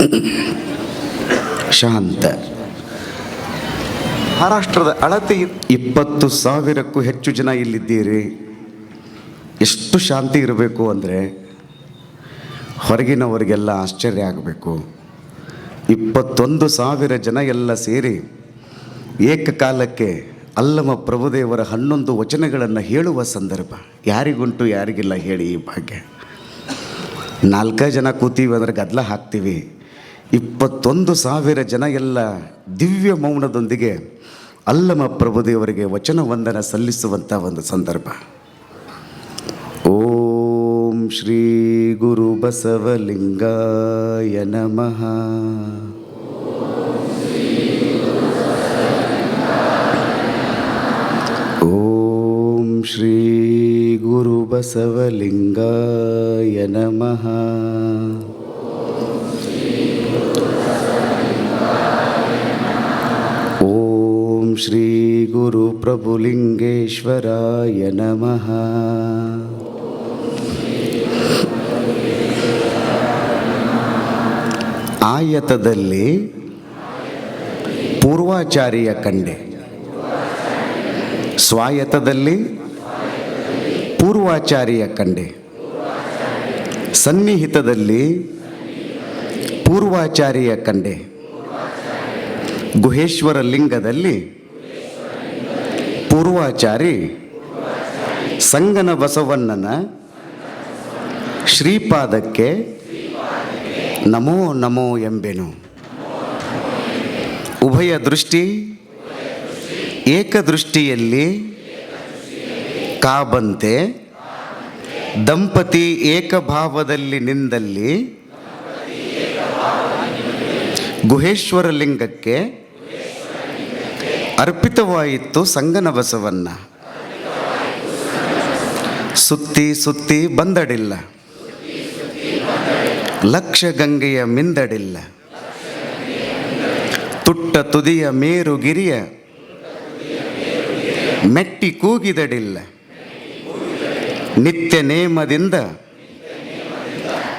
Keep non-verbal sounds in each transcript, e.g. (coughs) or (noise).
(coughs) ಶಾಂತ. ಮಹಾರಾಷ್ಟ್ರದ ಅಳತೆ ಇಪ್ಪತ್ತು ಸಾವಿರಕ್ಕೂ ಹೆಚ್ಚು ಜನ ಇಲ್ಲಿದ್ದೀರಿ. ಎಷ್ಟು ಶಾಂತಿ ಇರಬೇಕು ಅಂದರೆ ಹೊರಗಿನವರಿಗೆಲ್ಲ ಆಶ್ಚರ್ಯ ಆಗಬೇಕು. ಇಪ್ಪತ್ತೊಂದು ಸಾವಿರ ಜನ ಎಲ್ಲ ಸೇರಿ ಏಕಕಾಲಕ್ಕೆ ಅಲ್ಲಮ ಪ್ರಭುದೇವರ ಹನ್ನೊಂದು ವಚನಗಳನ್ನು ಹೇಳುವ ಸಂದರ್ಭ. ಯಾರಿಗುಂಟು, ಯಾರಿಗಿಲ್ಲ ಹೇಳಿ ಈ ಭಾಗ್ಯ. ನಾಲ್ಕೇ ಜನ ಕೂತೀವಿ ಅಂದರೆ ಗದ್ದಲ ಹಾಕ್ತೀವಿ. ಇಪ್ಪತ್ತೊಂದು ಸಾವಿರ ಜನ ಎಲ್ಲ ದಿವ್ಯ ಮೌನದೊಂದಿಗೆ ಅಲ್ಲಮ ಪ್ರಭುದೇವರಿಗೆ ವಚನ ವಂದನ ಸಲ್ಲಿಸುವಂಥ ಒಂದು ಸಂದರ್ಭ. ಓಂ ಶ್ರೀ ಗುರು ಬಸವಲಿಂಗಾಯ ನಮಃ. ಓಂ ಶ್ರೀ ಗುರು ಬಸವಲಿಂಗಾಯ ನಮಃ. ಪ್ರಭುಲಿಂಗೇಶ್ವರಾಯ ನಮಃ ಆಯತದಲ್ಲಿ ಪೂರ್ವಾಚಾರಿಯ ಕಂಡೆ ಸ್ವಾಯತದಲ್ಲಿ ಪೂರ್ವಾಚಾರಿಯ ಕಂಡೆ ಸನ್ನಿಹಿತದಲ್ಲಿ ಪೂರ್ವಾಚಾರಿಯ ಕಂಡೆ ಗುಹೇಶ್ವರ ಲಿಂಗದಲ್ಲಿ ಪೂರ್ವಾಚಾರಿ ಸಂಗನ ಬಸವಣ್ಣನ ಶ್ರೀಪಾದಕ್ಕೆ ನಮೋ ನಮೋ ಎಂಬೆನು. ಉಭಯ ದೃಷ್ಟಿ ಏಕದೃಷ್ಟಿಯಲ್ಲಿ ಕಾಬಂತೆ ದಂಪತಿ ಏಕಭಾವದಲ್ಲಿ ನಿಂದಲ್ಲಿ ಗುಹೇಶ್ವರ ಲಿಂಗಕ್ಕೆ ಅರ್ಪಿತವಾಯಿತು ಸಂಗನ ಬಸವನ್ನ ಸುತ್ತಿ ಸುತ್ತಿ ಬಂದಡಿಲ್ಲ. ಲಕ್ಷ ಗಂಗೆಯ ಮಿಂದಡಿಲ್ಲ. ತುಟ್ಟ ತುದಿಯ ಮೇರುಗಿರಿಯ ಮೆಟ್ಟಿ ಕೂಗಿದಡಿಲ್ಲ. ನಿತ್ಯ ನೇಮದಿಂದ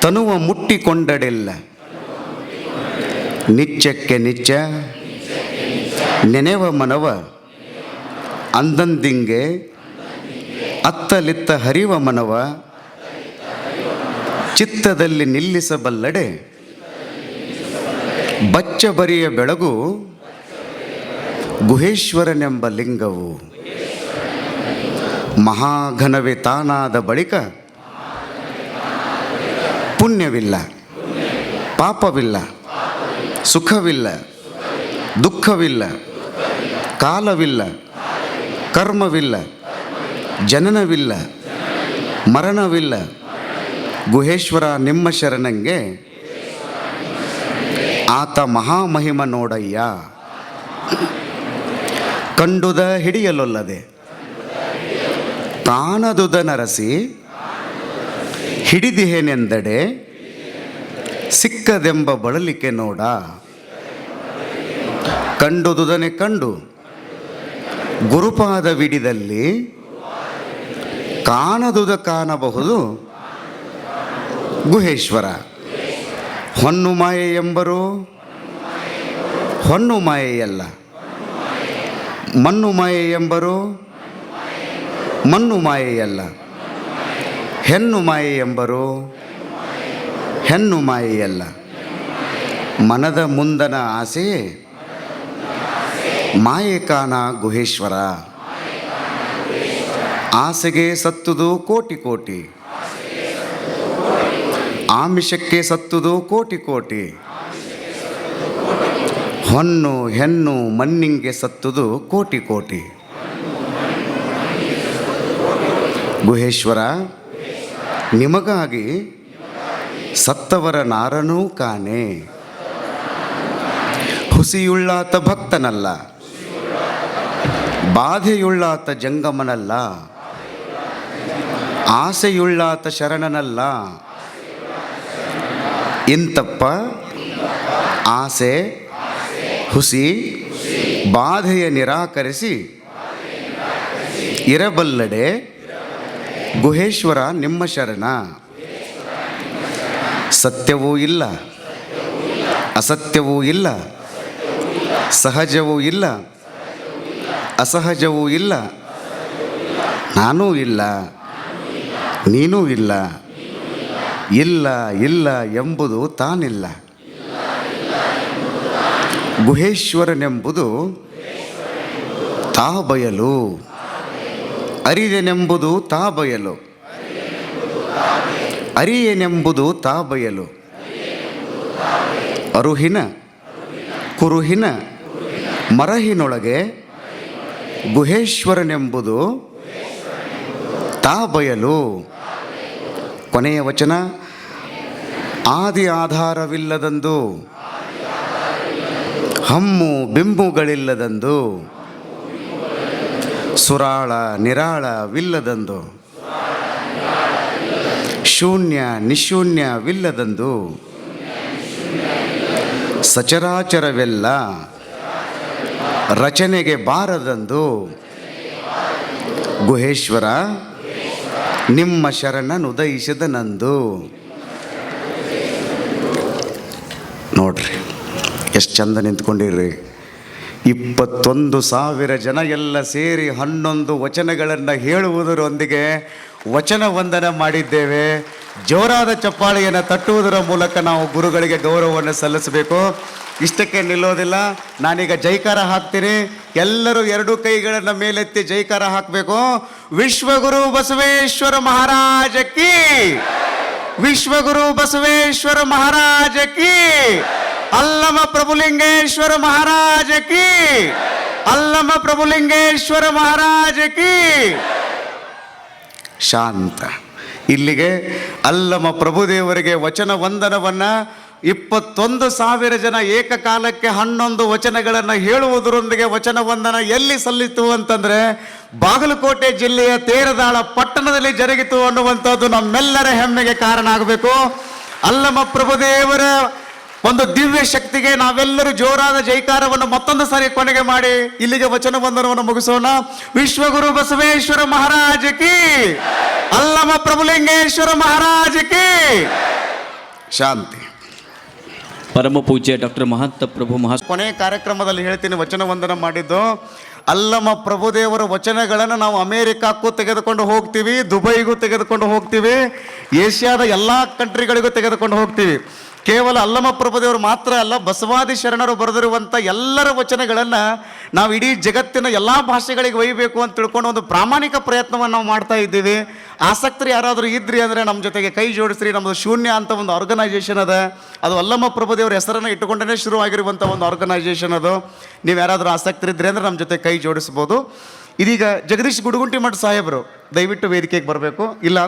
ತನುವ ಮುಟ್ಟಿಕೊಂಡಡಿಲ್ಲ. ನಿಚ್ಚಕ್ಕೆ ನಿಚ್ಚ ನೆನೆವ ಮನವ ಅಂದಂದಿಂಗೆ ಅತ್ತಲಿತ್ತ ಹರಿವ ಮನವ ಚಿತ್ತದಲ್ಲಿ ನಿಲ್ಲಿಸಬಲ್ಲಡೆ ಬಚ್ಚಬರಿಯ ಬೆಳಗು ಗುಹೇಶ್ವರನೆಂಬ ಲಿಂಗವು ಮಹಾಘನವೇ ತಾನಾದ ಬಳಿಕ ಪುಣ್ಯವಿಲ್ಲ, ಪಾಪವಿಲ್ಲ, ಸುಖವಿಲ್ಲ. ದುಃಖವಿಲ್ಲ, ಕಾಲವಿಲ್ಲ, ಕರ್ಮವಿಲ್ಲ, ಜನನವಿಲ್ಲ, ಮರಣವಿಲ್ಲ. ಗುಹೇಶ್ವರ ನಿಮ್ಮ ಶರಣಂಗೆ. ಆತ ಮಹಾಮಹಿಮ ನೋಡಯ್ಯ ಕಂಡುದ ಹಿಡಿಯಲೊಲ್ಲದೆ. ತಾನದುದ ನರಸಿ. ಹಿಡಿದಿಹೇನೆಂದಡೆ. ಸಿಕ್ಕದೆಂಬ ಬಳಲಿಕೆ ನೋಡ. ಕಂಡುದುದನೆ ಕಂಡು. ಗುರುಪಾದ ವಿಡಿದಲ್ಲಿ ಕಾಣದುದ ಕಾಣಬಹುದು ಗುಹೇಶ್ವರ. ಹೊನ್ನು ಮಾಯೆ ಎಂಬರು ಹೊನ್ನು ಮಾಯೆಯಲ್ಲ ಮಣ್ಣು ಮಾಯೆ ಎಂಬರು ಮಣ್ಣು ಮಾಯೆಯಲ್ಲ ಹೆಣ್ಣು ಮಾಯೆ ಎಂಬರು ಹೆಣ್ಣು ಮಾಯೆಯಲ್ಲ ಮನದ ಮುಂದನ ಆಸೆಯೇ ಮಾಯೆ ಕಾಣ ಗುಹೇಶ್ವರ. ಆಸೆಗೆ ಸತ್ತುದು ಕೋಟಿ ಕೋಟಿ. ಆಮಿಷಕ್ಕೆ ಸತ್ತುದು ಕೋಟಿ ಕೋಟಿ. ಹೊನ್ನು ಹೆಣ್ಣು ಮಣ್ಣಿಂಗೆ ಸತ್ತುದು ಕೋಟಿ ಕೋಟಿ. ಗುಹೇಶ್ವರ, ನಿಮಗಾಗಿ ಸತ್ತವರ ನಾರನೂ ಕಾಣೆ. ಹುಸಿಯುಳ್ಳಾತ ಭಕ್ತನಲ್ಲ. ಬಾಧೆಯುಳ್ಳಾತ ಜಂಗಮನಲ್ಲ, ಆಸೆಯುಳ್ಳಾತ ಶರಣನಲ್ಲ. ಇಂತಪ್ಪ ಆಸೆ, ಹುಸಿ, ಬಾಧೆಯ ನಿರಾಕರಿಸಿ ಇರಬಲ್ಲಡೆ ಗುಹೇಶ್ವರ ನಿಮ್ಮ ಶರಣ. ಸತ್ಯವೂ ಇಲ್ಲ, ಅಸತ್ಯವೂ ಇಲ್ಲ, ಸಹಜವೂ ಇಲ್ಲ. ಅಸಹಜವೂ ಇಲ್ಲ. ನಾನೂ ಇಲ್ಲ. ನೀನೂ ಇಲ್ಲ. ಇಲ್ಲ ಇಲ್ಲ ಎಂಬುದು ತಾನಿಲ್ಲ. ಗುಹೇಶ್ವರನೆಂಬುದು ತಾ ಬಯಲು. ಅರಿಯನೆಂಬುದು ತಾ ಬಯಲು. ಅರಿಯನೆಂಬುದು ತಾ ಬಯಲು. ಅರುಹಿನ, ಕುರುಹಿನ, ಮರಹಿನೊಳಗೆ ಗುಹೇಶ್ವರನೆಂಬುದು ತಾ ಬಯಲು ಕೊನೆಯ ವಚನ ಆದಿ ಆಧಾರವಿಲ್ಲದಂದು. ಹಮ್ಮು ಬಿಂಬುಗಳಿಲ್ಲದಂದು. ಸುರಾಳ ನಿರಾಳವಿಲ್ಲದಂದು. ಶೂನ್ಯ ನಿಶೂನ್ಯವಿಲ್ಲದಂದು. ಸಚರಾಚರವೆಲ್ಲ ರಚನೆಗೆ ಬಾರದಂದು ಗುಹೇಶ್ವರ ನಿಮ್ಮ ಶರಣನುದಯಿಸಿದನಂದು ನೋಡ್ರಿ, ಎಷ್ಟು ಚಂದ ನಿಂತ್ಕೊಂಡಿರ್ರಿ. ಇಪ್ಪತ್ತೊಂದು ಸಾವಿರ ಜನ ಎಲ್ಲ ಸೇರಿ ಹನ್ನೊಂದು ವಚನಗಳನ್ನು ಹೇಳುವುದರೊಂದಿಗೆ ವಚನ ವಂದನ ಮಾಡಿದ್ದೇವೆ. ಜೋರಾದ ಚಪ್ಪಾಳೆಯನ್ನು ತಟ್ಟುವುದರ ಮೂಲಕ ನಾವು ಗುರುಗಳಿಗೆ ಗೌರವವನ್ನು ಸಲ್ಲಿಸಬೇಕು. ಇಷ್ಟಕ್ಕೆ ನಿಲ್ಲೋದಿಲ್ಲ. ನಾನೀಗ ಜೈಕಾರ ಹಾಕ್ತೀನಿ. ಎಲ್ಲರೂ ಎರಡು ಕೈಗಳನ್ನು ಮೇಲೆತ್ತಿ ಜೈಕಾರ ಹಾಕಬೇಕು. ವಿಶ್ವಗುರು ಬಸವೇಶ್ವರ ಮಹಾರಾಜ ಕಿ. ವಿಶ್ವಗುರು ಬಸವೇಶ್ವರ ಮಹಾರಾಜ ಕಿ. ಅಲ್ಲಮ ಪ್ರಭುಲಿಂಗೇಶ್ವರ ಮಹಾರಾಜ ಕಿ. ಅಲ್ಲಮ ಪ್ರಭುಲಿಂಗೇಶ್ವರ ಮಹಾರಾಜ ಕಿ. ಶಾಂತ. ಇಲ್ಲಿಗೆ ಅಲ್ಲಮ ಪ್ರಭುದೇವರಿಗೆ ವಚನ ವಂದನವನ್ನ ಇಪ್ಪತ್ತೊಂದು ಸಾವಿರ ಜನ ಏಕಕಾಲಕ್ಕೆ ಹನ್ನೊಂದು ವಚನಗಳನ್ನು ಹೇಳುವುದರೊಂದಿಗೆ ವಚನ ವಂದನ ಎಲ್ಲಿ ಸಲ್ಲಿತು ಅಂತಂದ್ರೆ ಬಾಗಲಕೋಟೆ ಜಿಲ್ಲೆಯ ತೇರದಾಳ ಪಟ್ಟಣದಲ್ಲಿ ಜರುಗಿತು ಅನ್ನುವಂಥದ್ದು ನಮ್ಮೆಲ್ಲರ ಹೆಮ್ಮೆಗೆ ಕಾರಣ ಆಗಬೇಕು. ಅಲ್ಲಮ್ಮ ಪ್ರಭುದೇವರ ಒಂದು ದಿವ್ಯ ಶಕ್ತಿಗೆ ನಾವೆಲ್ಲರೂ ಜೋರಾದ ಜೈಕಾರವನ್ನು ಮತ್ತೊಂದು ಸಾರಿ ಕೊನೆಗೆ ಮಾಡಿ ಇಲ್ಲಿಗೆ ವಚನ ಬಂಧನವನ್ನು ಮುಗಿಸೋಣ. ವಿಶ್ವಗುರು ಬಸವೇಶ್ವರ ಮಹಾರಾಜ ಕಿ ಅಲ್ಲಮ ಪ್ರಭುಲಿಂಗೇಶ್ವರ ಮಹಾರಾಜ ಕಿ. ಶಾಂತಿ. ಪರಮ ಪೂಜ್ಯ ಡಾಕ್ಟರ್ ಮಹಂತ ಪ್ರಭು ಮಹಾ ಕೊನೆ ಕಾರ್ಯಕ್ರಮದಲ್ಲಿ ಹೇಳ್ತೀನಿ, ವಚನ ವಂದನ ಮಾಡಿದ್ದು, ಅಲ್ಲಮ್ಮ ಪ್ರಭುದೇವರ ವಚನಗಳನ್ನು ನಾವು ಅಮೇರಿಕಾಕ್ಕೂ ತೆಗೆದುಕೊಂಡು ಹೋಗ್ತೀವಿ, ದುಬೈಗೂ ತೆಗೆದುಕೊಂಡು ಹೋಗ್ತೀವಿ, ಏಷ್ಯಾದ ಎಲ್ಲ ಕಂಟ್ರಿಗಳಿಗೂ ತೆಗೆದುಕೊಂಡು ಹೋಗ್ತೀವಿ. ಕೇವಲ ಅಲ್ಲಮ ಪ್ರಭುದೇವರು ಮಾತ್ರ ಅಲ್ಲ, ಬಸವಾದಿ ಶರಣರು ಬರೆದಿರುವಂಥ ಎಲ್ಲರ ವಚನಗಳನ್ನು ನಾವು ಇಡೀ ಜಗತ್ತಿನ ಎಲ್ಲ ಭಾಷೆಗಳಿಗೆ ಒಯ್ಯಬೇಕು ಅಂತ ತಿಳ್ಕೊಂಡು ಒಂದು ಪ್ರಾಮಾಣಿಕ ಪ್ರಯತ್ನವನ್ನು ನಾವು ಮಾಡ್ತಾ ಇದ್ದೀವಿ. ಆಸಕ್ತರು ಯಾರಾದರೂ ಇದ್ರಿ ಅಂದರೆ ನಮ್ಮ ಜೊತೆಗೆ ಕೈ ಜೋಡಿಸ್ರಿ ನಮ್ಮದು ಶೂನ್ಯ ಅಂತ ಒಂದು ಆರ್ಗನೈಸೇಷನ್ ಅದ. ಅದು ಅಲ್ಲಮ್ಮ ಪ್ರಭುದೇವರ ಹೆಸರನ್ನು ಇಟ್ಟುಕೊಂಡೇ ಶುರುವಾಗಿರುವಂಥ ಒಂದು ಆರ್ಗನೈಸೇಷನ್ ಅದು. ನೀವು ಯಾರಾದರೂ ಆಸಕ್ತರಿದ್ರಿ ಅಂದರೆ ನಮ್ಮ ಜೊತೆ ಕೈ ಜೋಡಿಸ್ಬೋದು. ಇದೀಗ ಜಗದೀಶ್ ಗುಡುಗುಂಟಿ ಮಠ ಸಾಹೇಬರು, ದಯವಿಟ್ಟು ವೇದಿಕೆಗೆ ಬರಬೇಕು. ಇಲ್ಲ